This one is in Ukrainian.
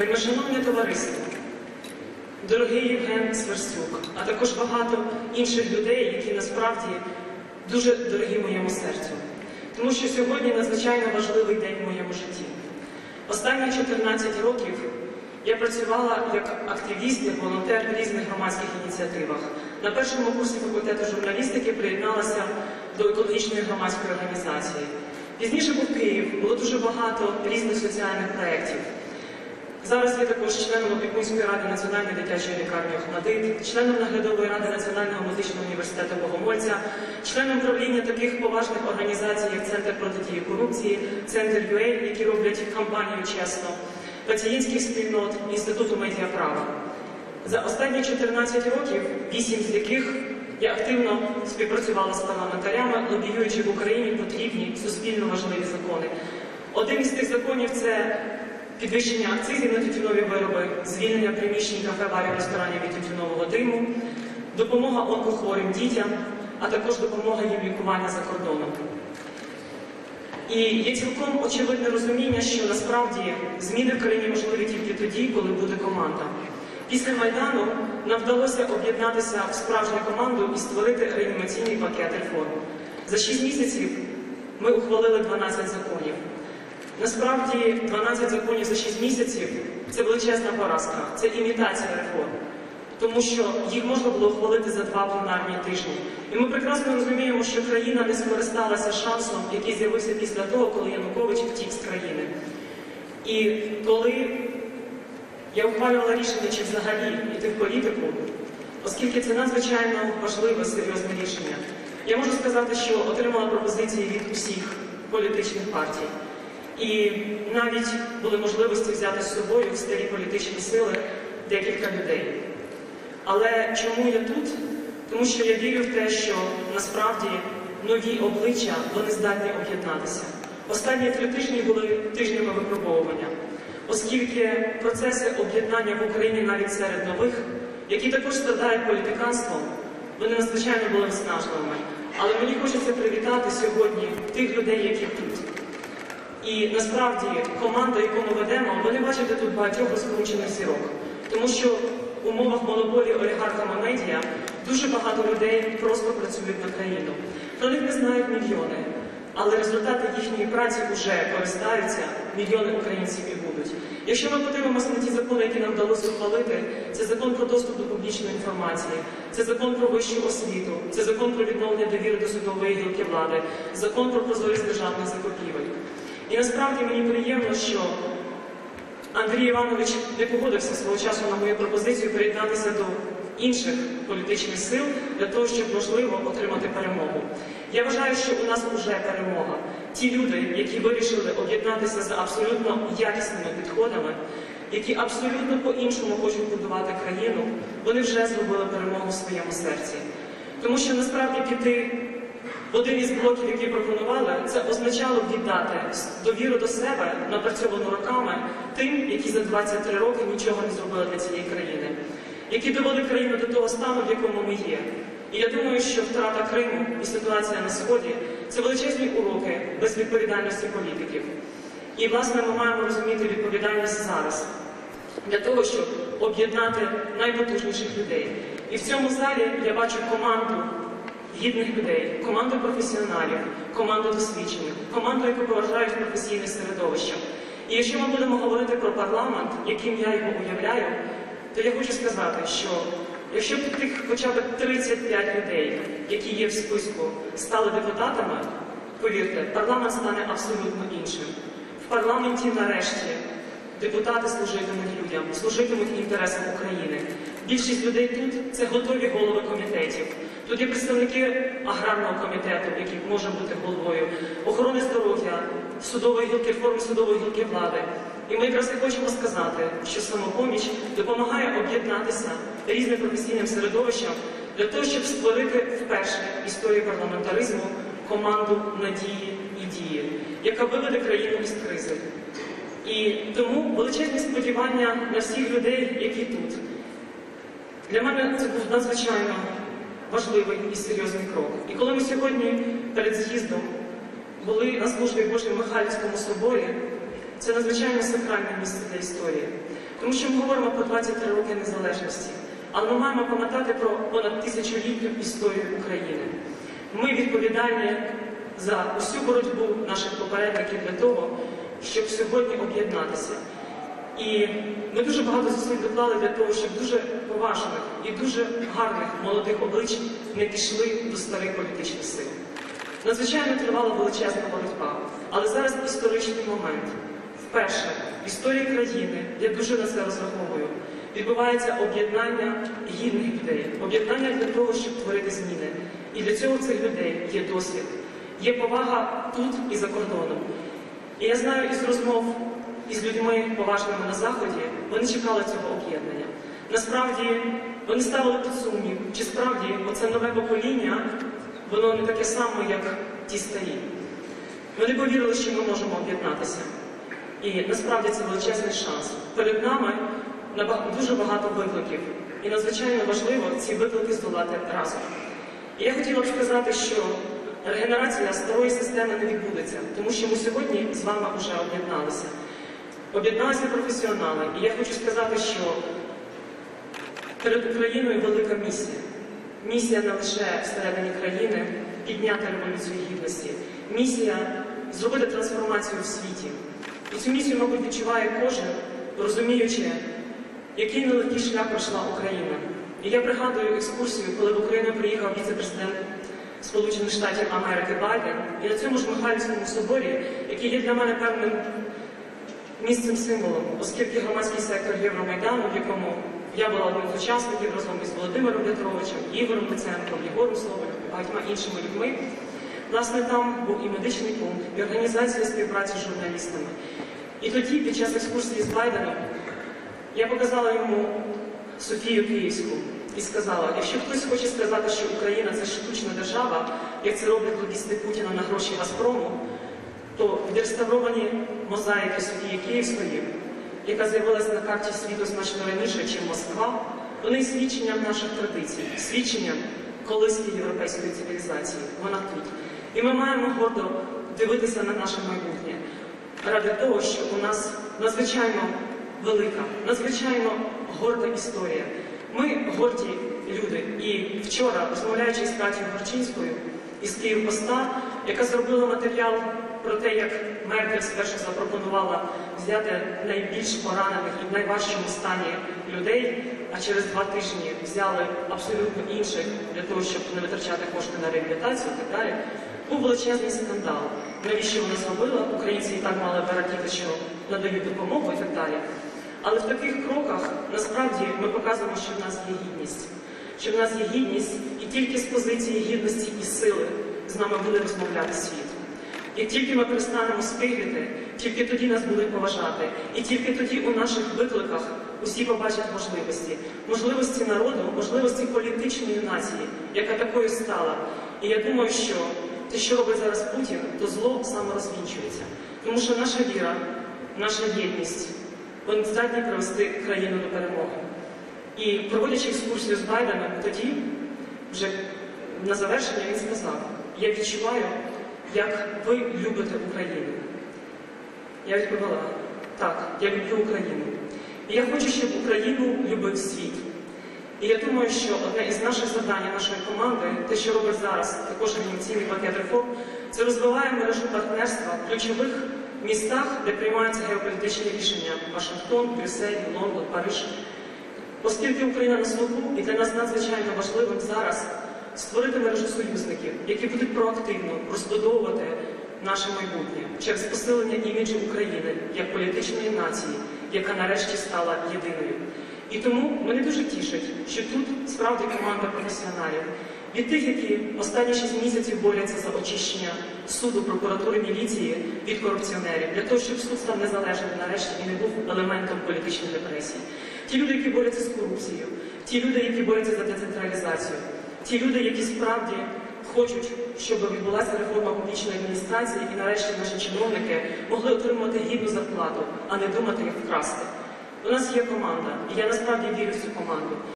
Вельмишановне товариство, дорогий Євген Сверстюк, а також багато інших людей, які насправді дуже дорогі моєму серцю. Тому що сьогодні надзвичайно важливий день в моєму житті. Останні 14 років я працювала як активіст, як волонтер в різних громадських ініціативах. На першому курсі факультету журналістики приєдналася до екологічної громадської організації. Пізніше був Київ, було дуже багато різних соціальних проєктів. Зараз я також членом опікунської ради Національної дитячої лікарні Охмадит, членом наглядової ради Національного медичного університету Богомольця, членом правління таких поважних організацій, як Центр протидії корупції, Центр ЮЕЙ, які роблять кампанію чесно, пацієнтських спільнот, Інституту медіаправа. За останні 14 років, 8 з яких я активно співпрацювала з парламентарями, лобіюючи в Україні потрібні суспільно важливі закони. Один із тих законів це підвищення акцизів на тютюнові вироби, звільнення приміщень кафе, барів, ресторанів від тютюнового диму, допомога онкохворим дітям, а також допомога їм лікування за кордоном. І є цілком очевидне розуміння, що насправді зміни в країні можливі тільки тоді, коли буде команда. Після Майдану нам вдалося об'єднатися в справжню команду і створити реанімаційний пакет реформ. За 6 місяців ми ухвалили 12 законів. Насправді 12 законів за 6 місяців це величезна поразка, це імітація реформ. Тому що їх можна було ухвалити за два пленарні тижні. І ми прекрасно розуміємо, що країна не скористалася шансом, який з'явився після того, коли Янукович втік з країни. І коли я ухвалювала рішення, чи взагалі йти в політику, оскільки це надзвичайно важливе, серйозне рішення, я можу сказати, що отримала пропозиції від усіх політичних партій. І навіть були можливості взяти з собою в старі політичні сили декілька людей. Але чому я тут? Тому що я вірю в те, що насправді нові обличчя вони здатні об'єднатися. Останні три тижні були тижнями випробовування, оскільки процеси об'єднання в Україні навіть серед нових, які також страдають політиканством, вони надзвичайно були виснажливими. Але мені хочеться привітати сьогодні тих людей, які тут. І насправді команда, яку ми ведемо, ви не бачите тут багатьох розкручених зірок. Тому що в умовах монополії олігархами медіа дуже багато людей просто працюють на країну. Про них не знають мільйони, але результати їхньої праці вже користаються, мільйони українців і будуть. Якщо ми подивимося на ті закони, які нам вдалося ухвалити, це закон про доступ до публічної інформації, це закон про вищу освіту, це закон про відновлення довіри до судової гілки влади, закон про прозорість державних закупівель. І насправді мені приємно, що Андрій Іванович не погодився свого часу на мою пропозицію приєднатися до інших політичних сил для того, щоб можливо отримати перемогу. Я вважаю, що у нас вже перемога. Ті люди, які вирішили об'єднатися за абсолютно якісними підходами, які абсолютно по-іншому хочуть будувати країну, вони вже зробили перемогу в своєму серці. Тому що насправді піти один із блоків, які пропонували, це означало віддати довіру до себе, напрацьовану роками, тим, які за 23 роки нічого не зробили для цієї країни, які довели країну до того стану, в якому ми є. І я думаю, що втрата Криму і ситуація на Сході це величезні уроки безвідповідальності політиків. І, власне, ми маємо розуміти відповідальність зараз для того, щоб об'єднати найпотужніших людей. І в цьому залі я бачу команду гідних людей, команду професіоналів, команду досвідчених, команду, яку поважають професійне середовище. І якщо ми будемо говорити про парламент, яким я його уявляю, то я хочу сказати, що якщо б тих хоча б 35 людей, які є в списку, стали депутатами, повірте, парламент стане абсолютно іншим. В парламенті нарешті депутати служитимуть людям, служитимуть інтересам України. Більшість людей тут це готові голови комітетів. Тут є представники аграрного комітету, який може бути головою, охорони здоров'я, судової гілки реформи судової гілки влади. І ми якраз і хочемо сказати, що самопоміч допомагає об'єднатися різним професійним середовищам для того, щоб створити вперше в історії парламентаризму команду надії і дії, яка виведе країну із кризи. І тому величезні сподівання на всіх людей, які тут. Для мене це був надзвичайно важливий і серйозний крок. І коли ми сьогодні перед з'їздом були на службі Божій в Михайлівському соборі, це надзвичайно сакральне місце для історії. Тому що ми говоримо про 23 роки незалежності, але ми маємо пам'ятати про понад тисячолітню історію України. Ми відповідальні за усю боротьбу наших попередників для того, щоб сьогодні об'єднатися. І ми дуже багато зусиль доклали для того, щоб дуже поважних і дуже гарних молодих облич не пішли до старих політичних сил. Надзвичайно тривала величезна боротьба, але зараз історичний момент. Вперше в історії країни, я дуже на це розраховую, відбувається об'єднання гідних людей, об'єднання для того, щоб творити зміни. І для цього цих людей є досвід, є повага тут і за кордоном. І я знаю із розмов із людьми поважними на заході, вони чекали цього об'єднання. Насправді вони ставили під сумнів, чи справді оце нове покоління, воно не таке саме, як ті старі. Вони повірили, що ми можемо об'єднатися. І насправді це величезний шанс. Перед нами дуже багато викликів. І надзвичайно важливо ці виклики здолати разом. І я хотіла б сказати, що регенерація старої системи не відбудеться, тому що ми сьогодні з вами вже об'єдналися. Об'єдналися професіонали. І я хочу сказати, що перед Україною велика місія. Місія не лише всередині країни підняти революцію гідності, місія зробити трансформацію в світі. І цю місію, мабуть, відчуває кожен, розуміючи, який нелегкий шлях пройшла Україна. І я пригадую екскурсію, коли в Україну приїхав віце-президент Сполучених Штатів Америки Байден, і на цьому ж Михайлівському соборі, який є для мене певним місцем символом, оскільки громадський сектор Євромайдану, в якому я була одним з учасників разом із Володимиром Петровичем, Ігорем Луценком, Єгором Соболем і багатьма іншими людьми, власне, там був і медичний пункт, і організація співпраці з журналістами. І тоді, під час екскурсії з Байденом, я показала йому Софію Київську і сказала, якщо хтось хоче сказати, що Україна це штучна держава, як це роблять лобісти Путіна на гроші Газпрому, то відреставровані мозаїки Софії Київської, яка з'явилася на карті світу значно раніше, ніж Москва, вони свідченням наших традицій, свідченням колиської європейської цивілізації. Вона тут. І ми маємо гордо дивитися на наше майбутнє ради того, що у нас надзвичайно велика, надзвичайно горда історія. Ми горді люди. І вчора, розмовляючи з Катю Горчинською із Київпоста, яка зробила матеріал про те, як Меркель спершу запропонувала взяти найбільш поранених і в найважчому стані людей, а через два тижні взяли абсолютно інших для того, щоб не витрачати кошти на реабілітацію і так далі. Був величезний скандал. Навіщо вона зробила? Українці і так мали радіти, що надають допомогу і так далі. Але в таких кроках насправді ми показуємо, що в нас є гідність, що в нас є гідність, і тільки з позиції гідності і сили з нами буде розмовляти світ. Як тільки ми перестанемо спигріти, тільки тоді нас будуть поважати, і тільки тоді у наших викликах усі побачать можливості, можливості народу, можливості політичної нації, яка такою стала. І я думаю, що те, що робить зараз Путін, то зло саморозвінчується. Тому що наша віра, наша єдність, вони здатні привести країну до перемоги. І проводячи екскурсію з Байденом, тоді вже на завершення він сказав: я відчуваю, як ви любите Україну. Я відповіла, так, я люблю Україну. І я хочу, щоб Україну любив світ. І я думаю, що одне із наших завдань нашої команди, те, що робить зараз також анімаційний пакет реформ, це розвиває мережу партнерства в ключових містах, де приймаються геополітичні рішення Вашингтон, Брюссель, Лондон, Париж. Оскільки Україна на слуху, і для нас надзвичайно важливим зараз створити мережу союзників, які будуть проактивно розбудовувати наше майбутнє через посилення іміджу України як політичної нації, яка нарешті стала єдиною. І тому мене дуже тішить, що тут справді команда професіоналів від тих, які останні шість місяців борються за очищення суду, прокуратури, міліції від корупціонерів, для того, щоб суд став незалежним нарешті і не був елементом політичних репресій. Ті люди, які борються з корупцією, ті люди, які борються за децентралізацію, ті люди, які справді хочуть, щоб відбулася реформа публічної адміністрації, і нарешті наші чиновники могли отримувати гідну зарплату, а не думати, як вкрасти. У нас є команда, і я насправді вірю в цю команду.